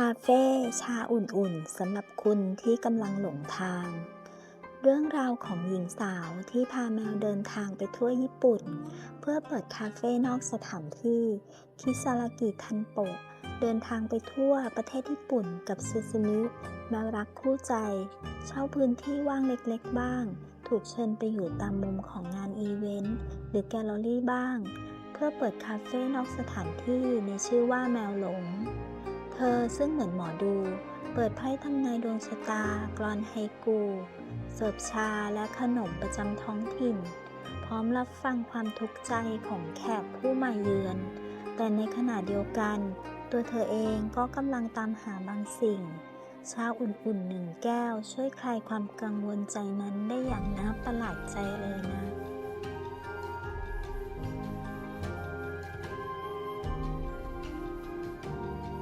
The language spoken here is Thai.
คาเฟ่ชาอุ่นๆสำหรับคุณที่กำลังหลงทาง เรื่องราวของหญิงสาวที่พาแมวเดินทางไปทั่วญี่ปุ่น เพื่อเปิดคาเฟ่นอกสถานที่ คิซารากิทันโปะเดินทางไปทั่วประเทศญี่ปุ่นกับซูซูมิแมวรักคู่ใจ เช่าพื้นที่ว่างเล็กๆบ้าง ถูกเชิญไปอยู่ตามมุมของงานอีเวนต์หรือแกลเลอรี่บ้าง เพื่อเปิดคาเฟ่นอกสถานที่ในชื่อว่าแมวหลง อซึ่งเหมือนหมอดู เปิดไพ่ทำนายดวงชะตากรอนไฮกู เสิร์ฟชาและขนมประจำท้องถิ่น พร้อมรับฟังความทุกข์ใจของแขกผู้มาเยือน แต่ในขณะเดียวกัน ตัวเธอเองก็กำลังตามหาบางสิ่งชาอุ่นๆหนึ่งแก้วช่วยคลายความกังวลใจนั้นได้อย่างน่าประหลาดใจเลยนะ